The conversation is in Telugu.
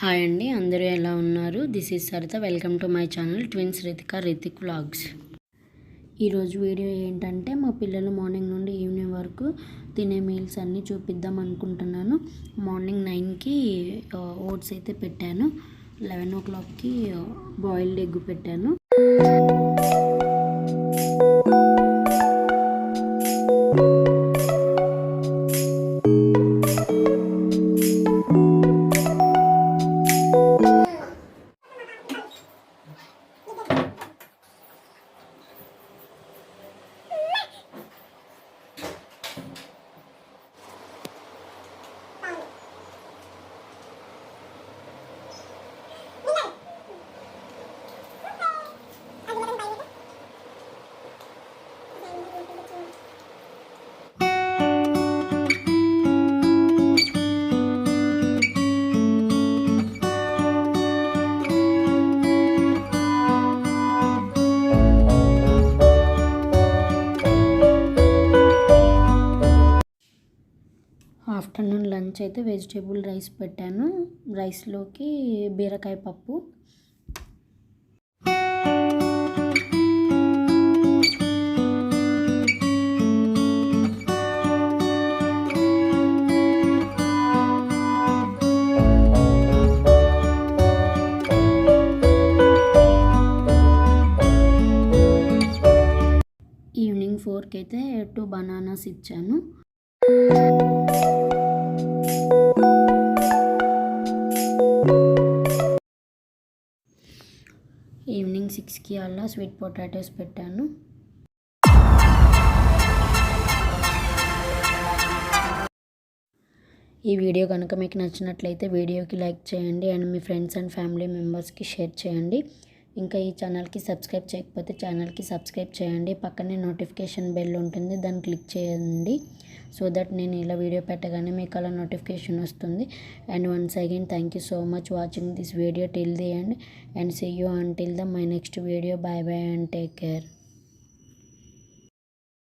హాయ్ అండి అందరూ ఎలా ఉన్నారు? This is Saritha welcome to my channel twins Ritika Ritik vlogs. ఈరోజు వీడియో ఏంటంటే మా పిల్లలు మార్నింగ్ నుండి ఈవినింగ్ వరకు తినే మీల్స్ అన్నీ చూపిద్దాం అనుకుంటున్నాను. మార్నింగ్ నైన్కి ఓట్స్ అయితే పెట్టాను. లెవెన్ ఓ క్లాక్కి బాయిల్డ్ ఎగ్ పెట్టాను. ఆఫ్టర్నూన్ లంచ్ అయితే వెజిటేబుల్ రైస్ పెట్టాను. రైస్లోకి బీరకాయ పప్పు. ఈవినింగ్ ఫోర్కి అయితే టూ బనానాస్ ఇచ్చాను. ఈవినింగ్ సిక్స్కి అలా స్వీట్ పొటాటోస్ పెట్టాను. ఈ వీడియో కనుక మీకు నచ్చినట్లయితే వీడియోకి లైక్ చేయండి అండ్ మీ ఫ్రెండ్స్ అండ్ ఫ్యామిలీ మెంబర్స్కి షేర్ చేయండి. ఇంకా ఈ ఛానల్కి సబ్స్క్రైబ్ చేయకపోతే ఛానల్కి సబ్స్క్రైబ్ చేయండి. పక్కనే నోటిఫికేషన్ బెల్ ఉంటుంది దాన్ని క్లిక్ చేయండి. సో దట్ నేను ఇలా వీడియో పెట్టగానే మీకు అలా నోటిఫికేషన్ వస్తుంది. And once again thank you so much watching this video till the end and see you until the my next video. Bye bye and take care.